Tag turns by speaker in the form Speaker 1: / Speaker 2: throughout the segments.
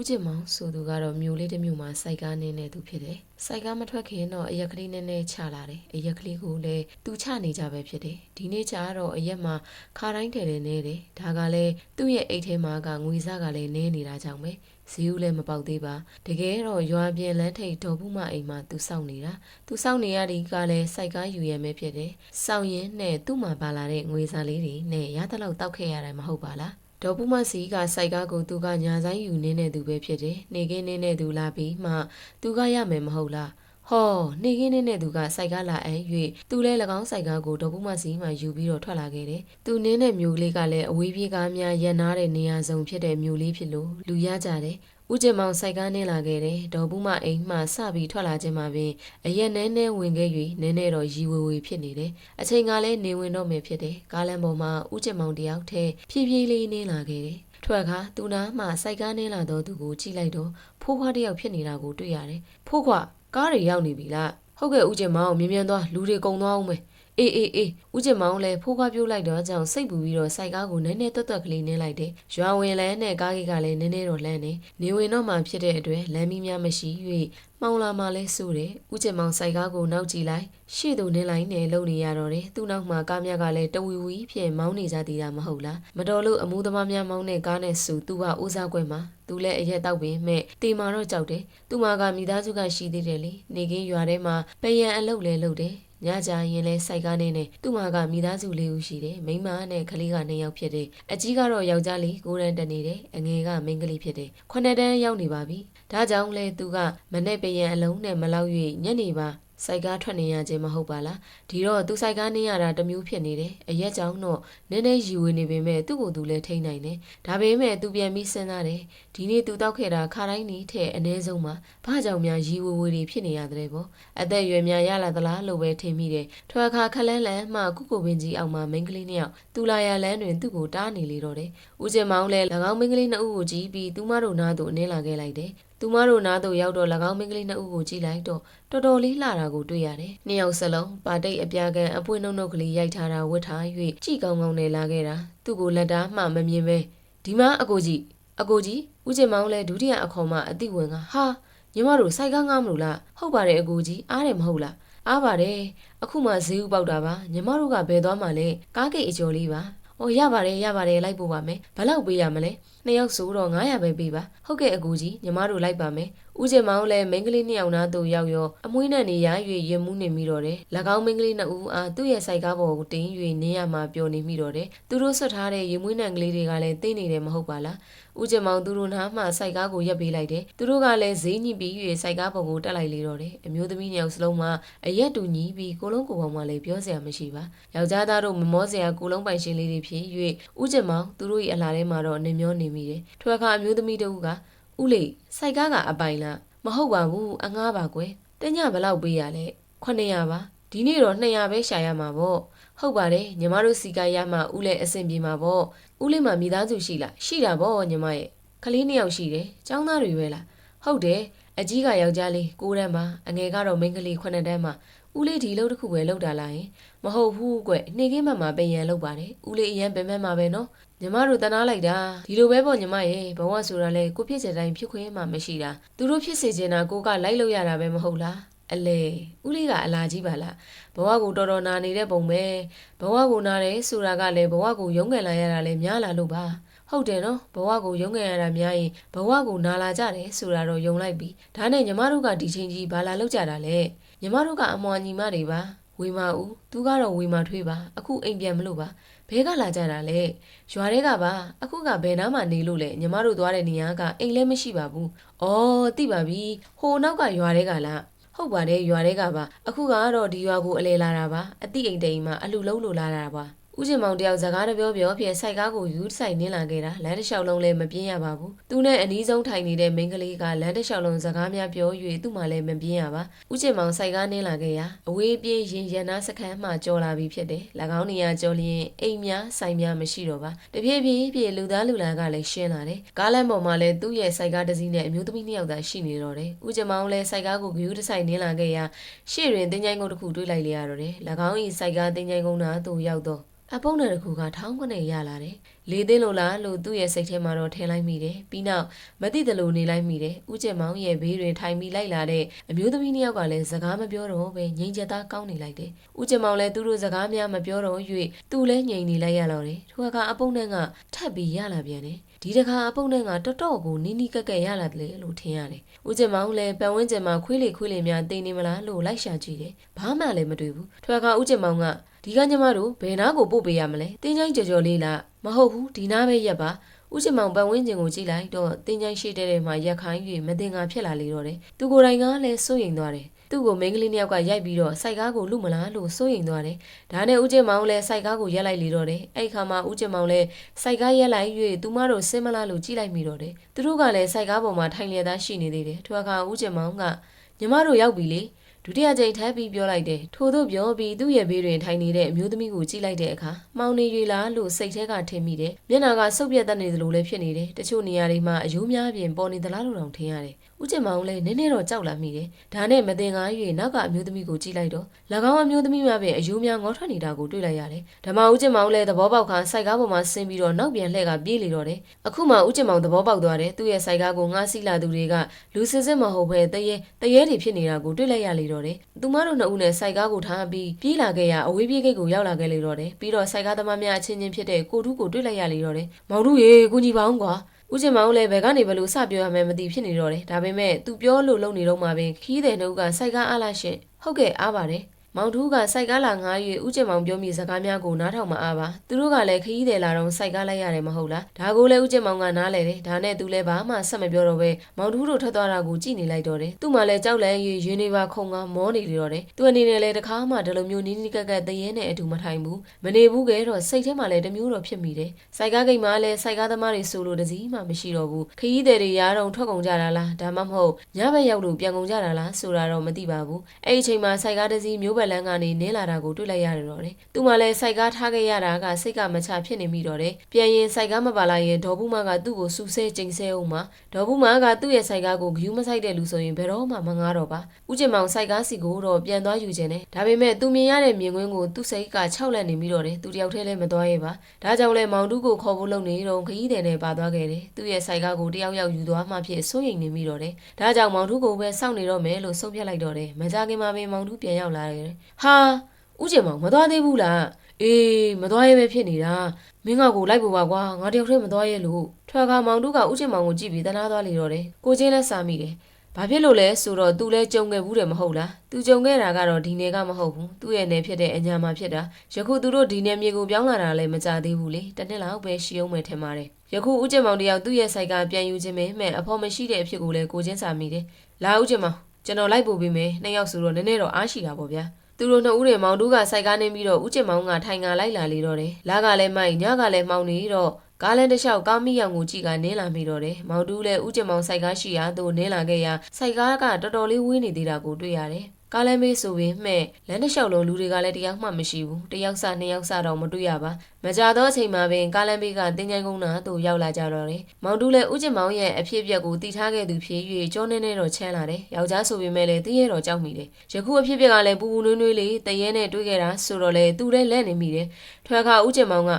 Speaker 1: ဦးကျင်မောင်ဆိုသူကတော့မြို့လေးတစ်မြို့မှာစိုက်ကားနေနေသူဖြစ်တယ်။စိုက်ကားမထွက်ခင်တော့အရက်ကလေးနည်းနည်းချလာတယ်။အရက်ကလေးကိုလည်းသူချနေကြပဲဖြစ်တယ်။ဒီနေ့ကျတော့အရက်မှာခါတိုင်းတယ်တယ်နေတယ်။ဒါကလည်းသူ့ရဲ့အိတ်ထဲမှာကငွေစားကလည်းနေနေတာကြောင့်ပဲ။ဇီးဦးလည်းမပေါက်သေးပါ။တကယ်တော့ရွာပြင်လမ်းထိပ်ဒေါ်ဘူးမအိမ်မှာသူစောင့်နေတာ။သူစောင့်နေရတဲ့ကလည်းစိုက်ကားယူရမဲဖြစ်တယ်။စောင့်ရင်းနဲ့သူ့မှာပါလာတဲ့ငွေစားလေးတွေနဲ့ရသလောက်တောက်ခဲ့ရတယ်မဟုတ်ပါလား။ ဒေါ်ပူမစီကစိုက်ကားကိုသူကညာဆိုင်ယူနေတဲ့သူပဲဖြစ်တယ်။နေကင်းနေတဲ့သူလာပြီးမှသူကရမယ်မဟုတ်လား။ဟောနေကင်းနေတဲ့သူကစိုက်ကားလာအဲ၍သူလည်း၎င်းစိုက်ကားကိုဒေါ်ပူမစီမှယူပြီးတော့ထွက်လာခဲ့တယ်။သူနင်းတဲ့မျိုးလေးကလည်းအဝေးပြေးကားများရန်နာတဲ့နေရာစုံဖြစ်တဲ့မျိုးလေးဖြစ်လို့လူရကြတယ်။ ဦးကျင်မောင်စိုက်ကားနေလာခဲ့တယ်။ဒေါ်ပူမအိမ်မှစပြီးထွက်လာခြင်းမှာပင်အရက်နဲနဲဝင်ခဲ့၍နဲနဲတော့ရီဝေဝေဖြစ်နေတယ်။အချိန်ကလည်းနေဝင်တော့မယ်ဖြစ်တယ်။ကားလမ်းပေါ်မှာဦးကျင်မောင်တယောက်တည်းဖြည်းဖြည်းလေးနေလာခဲ့တယ်။ထွက်ခါသူနာမှစိုက်ကားနေလာတော့သူကိုကြည့်လိုက်တော့ဖိုးခွားတစ်ယောက်ဖြစ်နေတာကိုတွေ့ရတယ်။ဖိုးခွားကားတွေရောက်နေပြီလား။ဟုတ်ကဲ့ဦးကျင်မောင်မြင်မြန်သွားလူတွေကုံသွားအောင်မယ်။ အေးအေးအေးဦးကျင်မောင်လည်းဖိုးခွားပြုတ်လိုက်တော့ကြောင်စိတ်ပူပြီးတော့စိုက်ကားကိုနည်းနည်းတွတ်တွတ်ကလေးနင်းလိုက်တယ်။ရွာဝင်လန်းနဲ့ကားကြီးကလည်းနည်းနည်းတော့လန်းနေ။နေဝင်တော့မှဖြစ်တဲ့အတွက်လမ်းမီးများမရှိ၍မှောင်လာမှလဲစိုးတယ်။ဦးကျင်မောင်စိုက်ကားကိုနောက်ကြည့်လိုက်ရှေ့သို့နင်းလိုက်နဲ့လုံနေရတော့တယ်။သူ့နောက်မှာကားမြတ်ကလည်းတဝီဝီဖြင့်မောင်းနေကြသေးတာမဟုတ်လား။မတော်လို့အမှုသမားများမောင်းတဲ့ကားနဲ့ဆူသူကဦးစားကွက်မှာသူလည်းအရက်တောက်ပင်မဲ့တေမာတော့ကြောက်တယ်။သူမကမိသားစုကရှိသေးတယ်လေ။နေကင်းရွာထဲမှာပယံအလုပ်လဲလုပ်တယ်။ ညကြရင်လဲစိုက်ကားနေနဲ့သူ့မှာကမိသားစုလေးဦးရှိတယ်မိန်းမနဲ့ကလေးကနှစ်ယောက်ဖြစ်တယ်အကြီးကတော့ယောက်ျားလေးကိုရန်တက်နေတယ်အငယ်ကမိန်းကလေးဖြစ်တယ်ခုနှစ်တန်းရောက်နေပါပြီဒါကြောင့်လဲသူကမနဲ့ပယံအလုံးနဲ့မလောက်၍ညနေပါ စိုက်ကားထွက်နေရခြင်းမဟုတ်ပါလားဒီတော့သူစိုက်ကားနေရတာတစ်မျိုးဖြစ်နေတယ်အရက်ကြောင့်တော့နည်းနည်းယူဝင်နေပေမဲ့သူ့ကိုယ်သူလည်းထိန်းနိုင်တယ်ဒါပေမဲ့သူပြန်ပြီးစဉ်းစားတယ်ဒီနေ့သူတောက်ခဲ့တာခါတိုင်းနေတဲ့အနည်းဆုံးမှာဘာကြောင့်များရီဝဝေတွေဖြစ်နေရတဲ့ပေါ့အသက်အရွယ်များရလာသလားလို့ပဲထင်မိတယ်ထွာခါခလန်းလန်းမှကုကိုပင်ကြီးအောင်မှာမိန်းကလေးနှစ်ယောက်သူလာရလန်းတွင်သူ့ကိုတားနေလေတော့တယ်ဦးကျင်မောင်လည်း၎င်းမိန်းကလေးနှစ်ဦးကိုကြည့်ပြီးသူမတို့နားသို့နင်းလာခဲ့လိုက်တယ် သူမတို့နားသို့ရောက်တော့၎င်းမိန်းကလေးနှစ်ဦးကိုကြည့်လိုက်တော့တော်တော်လေးလှတာကိုတွေ့ရတယ်။နှစ်ယောက်စလုံးပါတိတ်အပြာကန်အပွင့်နှုတ်နှုတ်ကလေးရိုက်ထားတာဝတ်ထား၍ကြည်ကောင်းကောင်းနဲ့လာခဲ့တာ။သူ့ကိုလက်သားမှမမြင်ပဲဒီမှာအကိုကြီးအကိုကြီးဦးကျင်မောင်လည်းဒုတိယအခေါ်မှအတိဝင်ကဟာညီမတို့စိုက်ကားငားမလို့လားဟုတ်ပါတယ်အကိုကြီးအားတယ်မဟုတ်လားအားပါတယ်အခုမှဈေးဥပေါက်တာပါညီမတို့ကဘယ်သွားမှလဲကားကိတ်အကျော်လေးပါ။အော်ရပါတယ်ရပါတယ်လိုက်ပို့ပါမယ်။ဘယ်လောက်ပေးရမလဲ။နှစ်ယောက်ဆိုတော့900ပဲပေးပါ။ဟုတ်ကဲ့အကူကြီးညီမတို့လိုက်ပါမယ်။ဦးကျင်မောင်လည်းမိန်းကလေးနှစ်ယောက်နားသို့ရောက်ရောအမွှေးနဲ့နေရ၍ရင်မှုနေမိတော့တယ်။၎င်းမိန်းကလေးနှစ်ဦးအားသူ့ရဲ့စိုက်ကားပေါ်ကိုတင်း၍နင်းရမှာပျော်နေမိတော့တယ်။သူတို့ဆွတ်ထားတဲ့ရင်မွေးနံကလေးတွေကလည်းသိနေတယ်မဟုတ်ပါလား။ဦးကျင်မောင်သူတို့နားမှစိုက်ကားကိုရက်ပေးလိုက်တယ်။သူတို့ကလည်းဈေးညှိပြီး၍စိုက်ကားပေါ်ကိုတက်လိုက်လေတော့တယ်။အမျိုးသမီးနှစ်ယောက်စလုံးမှာအရက်တူညီပြီးကိုလုံးကိုပေါင်းမှလည်းပြောစရာမရှိပါ။ယောက်ျားသားတို့မမောစရာကိုလုံးပိုင်ရှင်လေးတွေဖြစ်၍ဦးကျင်မောင်သူတို့၏အလားထဲမှာတော့နေမျောနေမိတယ်။ထွေခါအမျိုးသမီးတို့ကဦးလေးစိုက်ကားကအပိုင်လားမဟုတ်ပါဘူးအငားပါကွယ်။တညဘယ်လောက်ပေးရလဲ900ပါ။ဒီနေ့တော့200ပဲရှာရမှာပေါ့။ဟုတ်ပါတယ်ညီမတို့စီကရမှဦးလည်းအဆင်ပြေမှာပေါ့။ဦးလေးမှမိသားစုရှိလားရှိတာပေါ့ညီမရဲ့။ကလေးနှစ်ယောက်ရှိတယ်။ចောင်းသားတွေပဲလား။ဟုတ်တယ်။အကြီးကယောက်ျားလေး9တန်းပါအငယ်ကတော့မိန်းကလေး9တန်းပါ ဦးလေးဒီလို့တစ်ခုပဲလောက်တာလားယင်မဟုတ်ဘူးကွနေခင်းမှမှာပင်ရန်လောက်ပါတယ်ဦးလေးအရန်ပင်မဲ့မှာပဲနော်ညီမတို့တနာလိုက်တာဒီလိုပဲပေါ့ညီမရဲ့ဘဝဆိုတာလေကိုဖြစ်စေတိုင်းဖြစ်ခွင့်မှမရှိတာသူတို့ဖြစ်စေချင်တာကိုကလိုက်လို့ရတာပဲမဟုတ်လားအလေဦးလေးကအလာကြီးပါလားဘဝကိုတော်တော်နာနေတဲ့ပုံပဲဘဝကိုနာတယ်ဆိုတာကလည်းဘဝကိုရုန်းကန်လာရတာလည်းများလာလို့ပါဟုတ်တယ်နော်ဘဝကိုရုန်းကန်ရတာများရင်ဘဝကိုနာလာကြတယ်ဆိုတာတော့ယုံလိုက်ပြီဒါနဲ့ညီမတို့ကဒီချိန်ကြီးဘာလာလောက်ကြတာလဲ ညီမတို့ကအမွာညီမတွေပါဝေမာဦးသူကတော့ဝေမာထွေးပါအခုအိမ်ပြန်မလို့ပါဘဲကလာကြတာလဲရွာတွေကပါအခုကဘယ်နားမှနေလို့လဲညီမတို့သွားတဲ့နေရာကအိမ်လည်းမရှိပါဘူး။အော်သိပါပြီ။ဟိုနောက်ကရွာတွေကလား။ဟုတ်ပါတယ်ရွာတွေကပါအခုကတော့ဒီရွာကိုအလဲလာတာပါအတိအိမ်တိမ်မှာအလူလုံးလိုလာတာပါ ဦးကျင်မောင်တယောက်စကားတပြောပြောဖြင့်စိုက်ကားကိုယူဆိုင်နင်းလာခဲ့တာလမ်းတစ်လျှောက်လုံးလည်းမပြင်းရပါဘူးသူနဲ့အနီးဆုံးထိုင်နေတဲ့မိန်းကလေးကလမ်းတစ်လျှောက်လုံးစကားများပြော၍သူ့မှလည်းမပြင်းရပါဦးကျင်မောင်စိုက်ကားနင်းလာခဲ့ရာအဝေးပြေးရင်ရန်နာစခန်းမှကြော်လာပြီးဖြစ်တယ်၎င်းနေရာကြော်လျင်အိမ်များဆိုင်များမရှိတော့ပါတပြေးပြေးပြေးလူသားလူလာကလည်းရှင်းလာတယ်ကားလမ်းပေါ်မှာလည်းသူ့ရဲ့စိုက်ကားတစ်စီးနဲ့အမျိုးသမီးနှစ်ယောက်သာရှိနေတော့တယ်ဦးကျင်မောင်လည်းစိုက်ကားကိုဂယူးတစ်ဆိုင်နင်းလာခဲ့ရာရှေ့တွင်တင်းချိုင်းကုန်းတစ်ခုတွေ့လိုက်လေရတော့တယ်၎င်း၏စိုက်ကားတင်းချိုင်းကုန်းနာသို့ရောက်တော့အပုံးနယ်တစ်ခုကထောင်းခွနဲ့ရလာတယ်လေသိန်းလိုလားလို့သူ့ရဲ့စိတ်ထဲမှာတော့ထင်လိုက်မိတယ်ပြီးနောက်မသိသလိုနေလိုက်မိတယ်ဦးကျင်မောင်ရဲ့ဘေးတွင်ထိုင်ပြီးလိုက်လာတဲ့အမျိုးသမီးနှစ်ယောက်ကလည်းစကားမပြောတော့ပဲငြိမ်ချက်သားကောင်းနေလိုက်တယ်ဦးကျင်မောင်လည်းသူတို့စကားများမပြောတော့၍သူလည်းငြိမ်နေလိုက်ရတော့တယ်ထိုအခါအပုံနဲ့ကထပ်ပြီးရလာပြန်တယ်ဒီတခါအပုတ်နဲ့ကတော်တော်ကိုနီးနီးကက်ကက်ရလာတယ်လို့ထင်ရတယ်။ဦးကျင်မောင်လည်းပတ်ဝန်းကျင်မှာခွေးလေခွေးလေများတင်နေမလားလို့လိုက်ရှာကြည့်တယ်။ဘာမှလည်းမတွေ့ဘူး။ထွက်ကဦးကျင်မောင်က ဒီကညမတို့ဘယ်နာကိုပို့ပေးရမလဲ။တင်းချိုင်းကြော်ကြော်လေးလားမဟုတ်ဘူးဒီနာပဲရက်ပါ။ဦးကျင်မောင်ပတ်ဝန်းကျင်ကိုကြည့်လိုက်တော့တင်းချိုင်းရှိတဲ့တဲ့မှာရက်ခိုင်း၍မတင်ငါဖြစ်လာလေတော့တယ်။သူကိုယ်တိုင်ကလည်းစိုးရိမ်သွားတယ်။သူ့ကိုမိန်းကလေးနှစ်ယောက်ကရိုက်ပြီးတော့စိုက်ကားကိုလူမလားလို့စိုးရိမ်သွားတယ်။ဒါနဲ့ဦးကျင်မောင်လည်းစိုက်ကားကိုရက်လိုက်လေတော့တယ်။အဲ့ဒီခါမှာဦးကျင်မောင်လည်းစိုက်ကားရက်လိုက်၍သူမတို့ဆင်းမလားလို့ကြည့်လိုက်မိတော့တယ်။သူတို့ကလည်းစိုက်ကားပေါ်မှာထိုင်လျက်သားရှိနေသေးတယ်။ထိုအခါဦးကျင်မောင်ကညီမတို့ရောက်ပြီလေ။ ဒုတိယကြိမ်ထပ်ပြီးပြောလိုက်တယ်ထို့သို့ပြောပြီးသူ့ရဲ့ဘေးတွင်ထိုင်နေတဲ့အမျိုးသမီးကိုကြည့်လိုက်တဲ့အခါမောင်နေရွေလားလို့စိတ်ထဲကထင်မိတယ်မျက်နှာကစုပ်ပြတ်တတ်နေသလိုလည်းဖြစ်နေတယ်တချို့နေရာတွေမှာအယိုးများပြင်ပေါ်နေသလားလို့တောင်ထင်ရတယ်ဦးကျင်မောင်လည်းနည်းနည်းတော့ကြောက်လာမိတယ်ဒါနဲ့မတင်ကား၍နောက်ကအမျိုးသမီးကိုကြည့်လိုက်တော့၎င်းအမျိုးသမီးများပင်အယိုးများငေါထွက်နေတာကိုတွေ့လိုက်ရတယ်ဓမ္မဦးကျင်မောင်လည်းသဘောပေါက်ခါစိုက်ကားပေါ်မှာဆင်းပြီးတော့နောက်ပြန်လှည့်ကပြေးလေတော့တယ်အခုမှဦးကျင်မောင်သဘောပေါက်သွားတယ်သူ့ရဲ့စိုက်ကားကိုငှားစီးလာသူတွေကလူစစ်စစ်မဟုတ်ဘဲတရေတရေတွေဖြစ်နေတာကိုတွေ့လိုက်ရလေတော့တယ်သူမတို့နှစ်ဦးနဲ့စိုက်ကားကိုထားပြီးပြေးလာခဲ့ရအဝေးပြေးဂိတ်ကိုရောက်လာခဲ့လေတော့တယ်ပြီးတော့စိုက်ကားသမားများအချင်းချင်းဖြစ်တဲ့ကိုထုကိုတွေ့လိုက်ရလေတော့တယ်မောင်တို့ရေကိုကြီးပါအောင်ကွာဦးကျင်မောင်လည်းဘယ်ကနေဘလို့စပြောရမယ်မသိဖြစ်နေတော့တယ်ဒါပေမဲ့သူပြောလို့လုံနေတော့မှပင်ခီးတဲ့နှုတ်ကစိုက်ကားအားလားရှင်ဟုတ်ကဲ့အားပါတယ် မောင်ထူးကစိုက်ကားလာငား၍ဦးကျင်မောင်ပြောမိစကားများကိုနားထောင်မအားပါသူတို့ကလည်းခီးတယ်လာတော့စိုက်ကားလိုက်ရတယ်မဟုတ်လားဒါကိုလည်းဦးကျင်မောင်ကနားလဲတယ်ဒါနဲ့သူလည်းဘာမှဆက်မပြောတော့ပဲမောင်ထူးတို့ထွက်သွားတာကိုကြည့်နေလိုက်တော့တယ်သူ့မှလည်းကြောက်လန့်၍ရင်းနေပါခုံကမောနေလေတော့တယ်သူအနေနဲ့လည်းတခါမှဒီလိုမျိုးနီးနီးကက်ကက်တရေနဲ့အတူမထိုင်ဘူးမနေဘူးကဲတော့စိတ်ထဲမှာလည်းတမျိုးတော့ဖြစ်မိတယ်စိုက်ကားဂိတ်မှာလည်းစိုက်ကားသမားတွေဆိုလို့တစည်းမှမရှိတော့ဘူးခီးတယ်တွေရားတော့ထွက်ကုန်ကြတာလားဒါမှမဟုတ်ညဘက်ရောက်လို့ပြန်ကုန်ကြတာလားဆိုတာတော့မသိပါဘူးအဲ့ဒီအချိန်မှာစိုက်ကားတစည်းမျိုးဘက်လန်းကနေနင်းလာတာကိုတွေ့လိုက်ရတယ်တော့တယ်သူမှလည်းစိုက်ကားထားခဲ့ရတာကစိတ်ကမချဖြစ်နေမိတော့တယ်ပြန်ရင်စိုက်ကားမပါလာရင်ဒေါ်ဘူးမကသူ့ကိုစူဆဲကျိန်ဆဲအောင်မှာဒေါ်ဘူးမကသူ့ရဲ့စိုက်ကားကိုဂယူးမဆိုင်တဲ့လူဆိုရင်ဘယ်တော့မှမငားတော့ပါဦးကျင်မောင်စိုက်ကားစီကိုတော့ပြန်သွားယူခြင်းနဲ့ဒါပေမဲ့သူမြင်ရတဲ့မြင်ကွင်းကိုသူ့စိတ်ကခြောက်လန့်နေမိတော့တယ်သူတယောက်တည်းလည်းမသွားရဲပါဒါကြောင့်လဲမောင်တူးကိုခေါ်ဖို့လုပ်နေတော့ခရီးတယ်နဲ့ပါသွားခဲ့တယ်သူ့ရဲ့စိုက်ကားကိုတယောက်ယောက်ယူသွားမှဖြစ်စိုးရိမ်နေမိတော့တယ်ဒါကြောင့်မောင်တူးကိုပဲစောင့်နေတော့မယ်လို့ဆုံးဖြတ်လိုက်တော့တယ်မကြခင်မှာပင်မောင်တူးပြန်ရောက်လာတယ်ဟာဦးကျင်မောင်မသွားသေးဘူးလားအေးမသွားရဲပဲဖြစ်နေတာမင်းကကိုလိုက်ဖို့ပါကွာငါတယောက်တည်းမသွားရဲလို့ထွာခါမောင်တူးကဦးကျင်မောင်ကိုကြည့်ပြီးတနာသွားလေတော့တယ်ကိုချင်းလည်းစာမိတယ်ဘာဖြစ်လို့လဲဆိုတော့ तू လဲကြုံခဲ့ဘူးတယ်မဟုတ်လား तू ကြုံခဲ့တာကတော့ဒီနယ်ကမဟုတ်ဘူးသူ့ရဲ့နယ်ဖြစ်တဲ့အညာမှာဖြစ်တာယခုသူတို့ဒီနယ်မြေကိုပြောင်းလာတာလည်းမကြသေးဘူးလေတစ်နှစ်လောက်ပဲရှိအောင်မယ်ထင်ပါတယ်ယခုဦးကျင်မောင်တယောက်သူ့ရဲ့စိုက်ကပြန်ယူခြင်းပဲမဲ့အဖို့မရှိတဲ့အဖြစ်ကိုလည်းကိုချင်းစာမိတယ်လာဦးကျင်မောင်ကျွန်တော်လိုက်ပို့ပေးမယ်နှစ်ယောက်ဆိုတော့နည်းနည်းတော့အားရှိတာပေါ့ဗျာ သူတို့နှစ်ဦးနဲ့မောင်တူးကစိုက်ကားနေပြီးတော့ဦးကျင်မောင်ကထိုင်ကားလိုက်လာလေတော့တယ်လာကလည်းမိုက်ညကလည်းမောင်နေတော့ကားလန်းတစ်လျှောက်ကားမိရောင်ကိုကြည့်ကနင်းလာမိတော့တယ်။မောင်တူးလည်းဥကျင်မောင်စိုက်ကားရှိရာသို့နင်းလာခဲ့ရာစိုက်ကားကတော်တော်လေးဝေးနေသေးတာကိုတွေ့ရတယ်။ ကားလမ်းမေးဆိုရင်မှဲ့လမ်းတစ်လျှောက်လုံးလူတွေကလည်းတယောက်မှမရှိဘူး။တယောက်စနှစ်ယောက်စတော့မတွေ့ရပါ။မကြတော့အချိန်မှာပင်ကားလမ်းမေးကတင်းချိုင်းကုန်းနာသို့ရောက်လာကြတော့တယ်။မောင်တူးလည်းဥကျင်မောင်ရဲ့အဖြစ်အပျက်ကိုတီထားခဲ့သူဖြစ်၍ကြောနေနေတော့ချမ်းလာတယ်။ယောက်ျားဆိုပေမဲ့လည်းတည့်ရတော့ကြောက်မိတယ်။ယခုအဖြစ်အပျက်ကလည်းပူပူနွေးနွေးလေးတရဲနဲ့တွေ့ခဲ့တာဆိုတော့လေသူလည်းလက်နေမိတယ်။ထွဲခါဥကျင်မောင်က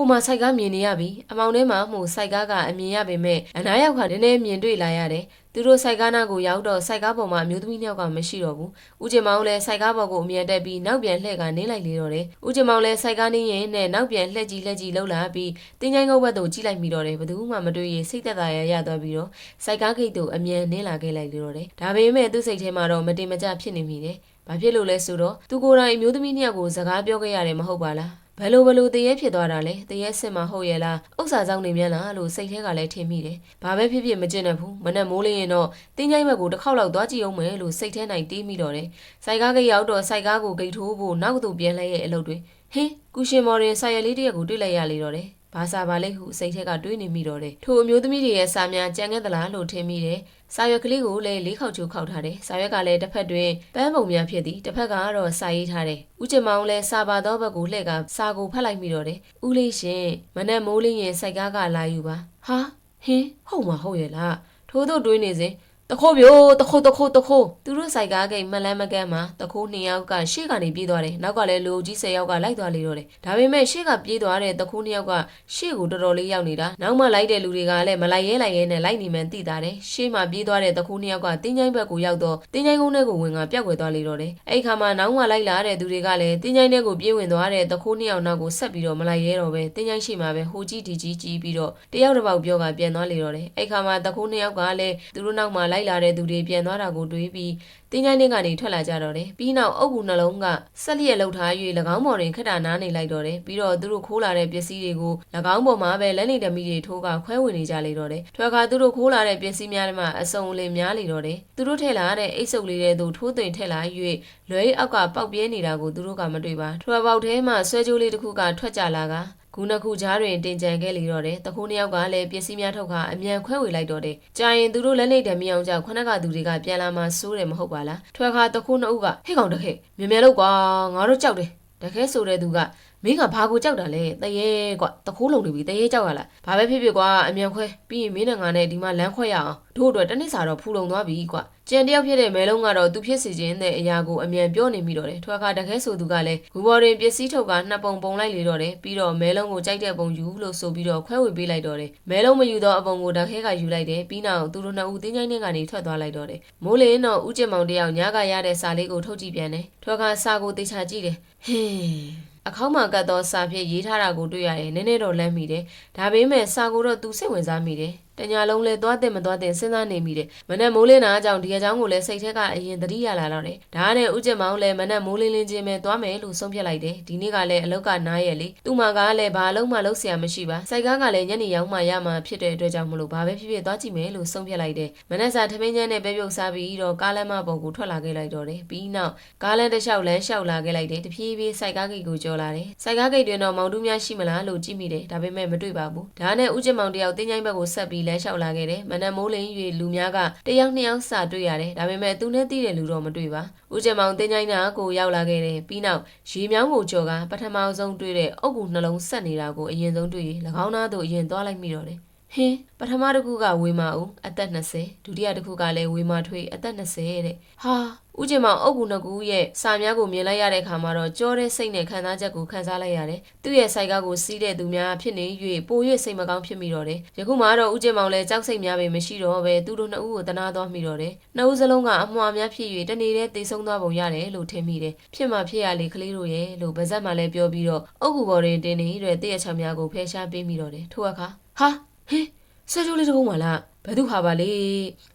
Speaker 1: ဟိုမှာစိုက်ကားမြင်နေရပြီအမောင်ထဲမှာမှုစိုက်ကားကအမြင်ရပေမဲ့အနားရောက်ကနည်းနည်းမြင်တွေ့လာရတယ် သူတို့စိုက်ကားနာကိုရောက်တော့စိုက်ကားပေါ်မှာအမျိုးသမီးနှစ်ယောက်ကမရှိတော့ဘူးဦးကျင်မောင်လည်းစိုက်ကားပေါ်ကိုအမြင်တက်ပြီးနောက်ပြန်လှည့်ကနေလိုက်လေတော့တယ်ဦးကျင်မောင်လည်းစိုက်ကားနေရင်နဲ့နောက်ပြန်လှည့်ကြည့်လှည့်ကြည့်လှုပ်လာပြီးတင်းချိုင်းကုန်းဘက်သို့ကြည့်လိုက်မိတော့တယ်ဘယ်သူမှမတွေ့ရင်စိတ်သက်သာရရသွားပြီးတော့စိုက်ကားဂိတ်သို့အမြန်နင်းလာခဲ့လိုက်လေတော့တယ်ဒါပေမဲ့သူ့စိတ်ထဲမှာတော့မတင်မကျဖြစ်နေမိတယ်ဘာဖြစ်လို့လဲဆိုတော့သူကိုယ်တိုင်အမျိုးသမီးနှစ်ယောက်ကိုစကားပြောခဲ့ရတယ်မဟုတ်ပါလား ဘယ်လိုဘယ်လိုတရေဖြစ်သွားတာလဲတရေစစ်မှာဟုတ်ရဲ့လားဥစ္စာကြောင့်နေမြန်လားလို့စိတ်ထဲကလည်းထင်မိတယ်ဘာပဲဖြစ်ဖြစ်မကျင်တတ်ဘူးမနဲ့မိုးလင်းရင်တော့တင်းချိုင်းဘက်ကိုတစ်ခေါက်လောက်သွားကြည့်အောင်မယ်လို့စိတ်ထဲနိုင်တီးမိတော့တယ်စိုက်ကားကရောက်တော့စိုက်ကားကိုဂိတ်ထိုးဖို့နောက်သို့ပြန်လှည့်ရဲ့အလုပ်တွေဟင်းကုရှင်မော်ရင်ဆိုင်ရလေးတရက်ကိုတွေ့လိုက်ရလေတော့တယ် ဘာစာပါလဲဟုစိတ်ထဲကတွေးနေမိတော့တယ်ထိုအမျိုးသမီးတွေရဲ့စာများကြံခဲ့သလားလို့ထင်မိတယ်စာရွက်ကလေးကိုလည်းလေးခေါက်ချိုးခောက်ထားတယ်စာရွက်ကလည်းတစ်ဖက်တွင်ပန်းပုံများဖြစ်သည်တစ်ဖက်ကတော့စာရေးထားတယ်ဦးကျင်မောင်လည်းစာပါတော့ဘက်ကိုလှည့်ကစာကိုဖတ်လိုက်မိတော့တယ်ဦးလေးရှင်မနဲ့မိုးလင်းရင်စိုက်ကားကလာယူပါဟာဟင်းဟုတ်မှာဟုတ်ရဲ့လားထို့သို့တွေးနေစဉ် တခိုးပြိုတခိုးတခိုးတခိုးသူတို့ဆိုင်ကားကိတ်မလန်းမကန်းမှာတခိုးနှစ်ယောက်ကရှေ့ကနေပြေးသွားတယ်နောက်ကလည်းလူအုပ်ကြီး၁၀ယောက်ကလိုက်သွားလေတော့တယ်ဒါပေမဲ့ရှေ့ကပြေးသွားတဲ့တခိုးနှစ်ယောက်ကရှေ့ကိုတော်တော်လေးရောက်နေတာနောက်မှလိုက်တဲ့လူတွေကလည်းမလိုက်ရဲလိုက်ရဲနဲ့လိုက်နေမှန်းသိတာတယ်ရှေ့မှာပြေးသွားတဲ့တခိုးနှစ်ယောက်ကတင်းချိုင်းဘက်ကိုရောက်တော့တင်းချိုင်းကုန်းထဲကိုဝင်ကပျောက်ကွယ်သွားလေတော့တယ်အဲ့ခါမှာနောက်မှလိုက်လာတဲ့သူတွေကလည်းတင်းချိုင်းထဲကိုပြေးဝင်သွားတဲ့တခိုးနှစ်ယောက်နောက်ကိုဆက်ပြီးတော့မလိုက်ရဲတော့ပဲတင်းချိုင်းရှိမှာပဲဟိုကြီးဒီကြီးကြီးပြီးတော့တယောက်တစ်ပေါက်ပြောကပြန်သွားလေတော့တယ်အဲ့ခါမှာတခိုးနှစ်ယောက်ကလည်းသူတို့နောက်မှာလိုက်လာတဲ့သူတွေပြန်သွားတာကိုတွေးပြီးတင်းချိုင်းတင်းကနေထွက်လာကြတော့တယ်ပြီးနောက်အုပ်ကူနှလုံးကဆက်လျက်လှုပ်ထား၍၎င်းပေါ်တွင်ခက်တာနားနေလိုက်တော့တယ်ပြီးတော့သူတို့ခိုးလာတဲ့ပစ္စည်းတွေကို၎င်းပေါ်မှာပဲလက်နေဓမီတွေထိုးကခွဲဝင်နေကြလေတော့တယ်ထွက်ကသူတို့ခိုးလာတဲ့ပစ္စည်းများတွေမှာအစုံအလင်များလေတော့တယ်သူတို့ထည့်လာတဲ့အိတ်ဆုပ်လေးတွေသူထိုးသွင်းထည့်လာ၍လွဲအောက်ကပေါက်ပြဲနေတာကိုသူတို့ကမတွေ့ပါထွက်ပေါက်ထဲမှာဆွဲကြိုးလေးတစ်ခုကထွက်ကြလာက ခုနှစ်ခုကြားတွင်တင်ကြံခဲ့လေတော့တယ်။တခိုးနှစ်ယောက်ကလည်းပစ္စည်းများထုတ်ခါအမြန်ခွဲဝေလိုက်တော့တယ်။ကြာရင်သူတို့လက်နေတယ်မြောင်ကြောင့်ခုနကသူတွေကပြန်လာမှစိုးတယ်မဟုတ်ပါလား။ထွဲခါတခိုးနှစ်ဦးကဟဲ့ကောင်တခဲမြန်မြန်လောက်ကွာငါတို့ကြောက်တယ်။တခဲဆိုတဲ့သူက မင်းကဘာကိုကြောက်တာလဲတရေကွာတခိုးလုံးနေပြီတရေကြောက်ရလားဘာပဲဖြစ်ဖြစ်ကွာအမြန်ခွဲပြီးရင်မင်းနဲ့ငါနဲ့ဒီမှာလမ်းခွဲရအောင်တို့အတွက်တနစ်စာတော့ဖူလုံသွားပြီကွာကြံတယောက်ဖြစ်တဲ့မဲလုံးကတော့သူဖြစ်စီခြင်းတဲ့အရာကိုအမြန်ပြောနေမိတော့တယ်ထွာခါတခဲဆိုသူကလည်းဂူဘော်ရင်ပစ္စည်းထုတ်ကနှစ်ပုံပုံလိုက်လေတော့တယ်ပြီးတော့မဲလုံးကိုကြိုက်တဲ့ပုံယူလို့ဆိုပြီးတော့ခွဲဝေပေးလိုက်တော့တယ်မဲလုံးမယူတော့အပုံကိုတခဲကယူလိုက်တယ်ပြီးနောက်သူတို့နှစ်ဦးတင်းချိုင်းနဲ့ကနေထွက်သွားလိုက်တော့တယ်မိုးလင်းတော့ဦးကျင်မောင်တယောက်ညကရတဲ့စာလေးကိုထုတ်ကြည့်ပြန်တယ်ထွာခါစာကိုတေချာကြည့်တယ်ဟင်း အခေါင်းမှာကတ်သောစာဖြင့်ရေးထားတာကိုတွေ့ရတယ်နည်းနည်းတော့လမ်းမိတယ်ဒါပေမဲ့စာကိုတော့သူစိတ်ဝင်စားမိတယ် တညာလုံးလဲသွားတင်မသွားတင်စဉ်းစားနေမိတယ်မနက်မိုးလင်းတာကြောင့်ဒီအကြောင်းကိုလဲစိတ်ထဲကအရင်သတိရလာတော့တယ်ဒါနဲ့ဦးကျင်မောင်လဲမနက်မိုးလင်းလင်းချင်းပဲသွားမယ်လို့ဆုံးဖြတ်လိုက်တယ်ဒီနေ့ကလည်းအလောက်ကနားရဲ့လေသူ့မကလည်းဘာလုံးမှလုံးဆရာမရှိပါစိုက်ကားကလည်းညနေရောက်မှရမှာဖြစ်တဲ့အတွက်ကြောင့်မလို့ဘာပဲဖြစ်ဖြစ်သွားကြည့်မယ်လို့ဆုံးဖြတ်လိုက်တယ်မနက်စာထမင်းချမ်းနဲ့ပဲပြုတ်စားပြီးတော့ကားလမ်းမပေါ်ကိုထွက်လာခဲ့လိုက်တော့တယ်ပြီးနောက်ကားလမ်းတစ်လျှောက်လမ်းလျှောက်လာခဲ့လိုက်တယ်တဖြည်းဖြည်းစိုက်ကားဂိတ်ကိုကျော်လာတယ်စိုက်ကားဂိတ်တွင်တော့မောင်တူးများရှိမလားလို့ကြည့်မိတယ်ဒါပေမဲ့မတွေ့ပါဘူးဒါနဲ့ဦးကျင်မောင်တယောက်တင်းကျိုင်းဘက်ကိုဆက်ပြီးလမ်းလျှောက်လာခဲ့တယ်မနက်မိုးလင်း၍လူများကတယောက်နှစ်ယောက်စာတွေ့ရတယ်ဒါပေမဲ့သူနဲ့တည်တဲ့လူတော့မတွေ့ပါဦးကျင်မောင်တင်းချိုင်းနာကိုရောက်လာခဲ့တယ်ပြီးနောက်ရေမြောင်းကိုကြော်ကပထမဆုံးတွေ့တဲ့အုတ်ကူနှလုံးဆက်နေတာကိုအရင်ဆုံးတွေ့ရင်၎င်းသားတို့အရင်သွားလိုက်မိတော့တယ် ဟင်းပထမတစ်ခုကဝေမာဦးအသက်20ဒုတိယတစ်ခုကလည်းဝေမာထွေးအသက်20တဲ့ဟာဦးကျင်မောင်အုတ်ကူနှစ်ကူရဲ့စာများကိုမြင်လိုက်ရတဲ့အခါမှာတော့ကြောတဲ့စိတ်နဲ့ခံစားချက်ကိုခံစားလိုက်ရတယ်။သူ့ရဲ့စိုက်ကားကိုစီးတဲ့သူများဖြစ်နေ၍ပို၍စိတ်မကောင်းဖြစ်မိတော့တယ်။ယခုမှတော့ဦးကျင်မောင်လည်းကြောက်စိတ်များပေမရှိတော့ပဲသူတို့နှစ်ဦးကိုတနာသွားမိတော့တယ်။နှစ်ဦးစလုံးကအမွှာများဖြစ်၍တနေ့တည်းသေဆုံးသွားပုံရတယ်လို့ထင်မိတယ်။ဖြစ်မှဖြစ်ရလေကလေးတို့ရဲ့လို့ဗဇက်မှလည်းပြောပြီးတော့အုတ်ကူပေါ်တွင်တင်းနေတဲ့တည့်ရချောင်များကိုဖယ်ရှားပေးမိတော့တယ်။ထို့အခါဟာ ဟင်းဆဲချိုးလေးတစ်ကုန်းပါလားဘသူဟာပါလေ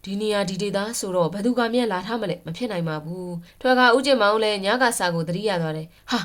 Speaker 1: ဒီနေရာဒီဒေတာဆိုတော့ဘသူကမြက်လာထားမလဲမဖြစ်နိုင်ပါဘူးထွက်ကဥကျင်မောင်လည်းညကစာကိုသတိရသွားတယ်ဟာ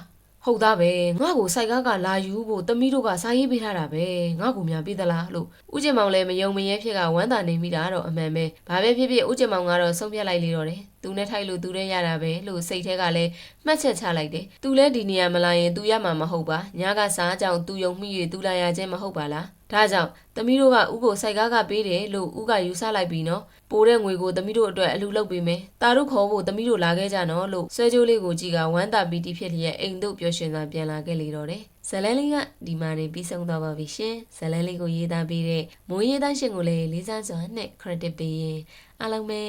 Speaker 1: ဟုတ်သားပဲငါ့ကိုစိုက်ကားကလာယူဖို့တမီးတို့ကစာရေးပေးထားတာပဲငါ့ကိုများပေးသလားလို့ဥကျင်မောင်လည်းမယုံမရဲဖြစ်ကဝမ်းသာနေမိတာတော့အမှန်ပဲဘာပဲဖြစ်ဖြစ်ဥကျင်မောင်ကတော့ဆုံးဖြတ်လိုက်လေတော့တယ်သူနဲ့ထိုက်လို့သူနဲ့ရတာပဲလို့စိတ်ထဲကလည်းမှတ်ချက်ချလိုက်တယ်သူလည်းဒီနေရာမလာရင်သူရမှာမဟုတ်ပါညကစားကြောင်သူယုံမိ၍သူလာရခြင်းမဟုတ်ပါလား ဒါကြောင့်သမီးတို့ကဥကိုစိုက်ကားကပေးတယ်လို့ဥကယူဆလိုက်ပြီးနော်ပိုတဲ့ငွေကိုသမီးတို့အတွက်အလူလုပ်ပေးမယ်တာတို့ခေါ်ဖို့သမီးတို့လာခဲ့ကြနော်လို့ဆွဲကြိုးလေးကိုကြည့်ကဝမ်းသာပီတိဖြစ်လျက်အိမ်တို့ပျော်ရွှင်စွာပြန်လာခဲ့လေတော့တယ်ဇလန်လေးကဒီမှာနေပြီးဆုံးသွားပါပြီရှင်ဇလန်လေးကိုရေးသားပေးတဲ့မိုးရေးသားရှင်ကိုလည်းလေးစားစွာနဲ့ credit ပေးရင်အားလုံးပဲ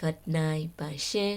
Speaker 1: good night ပါရှင်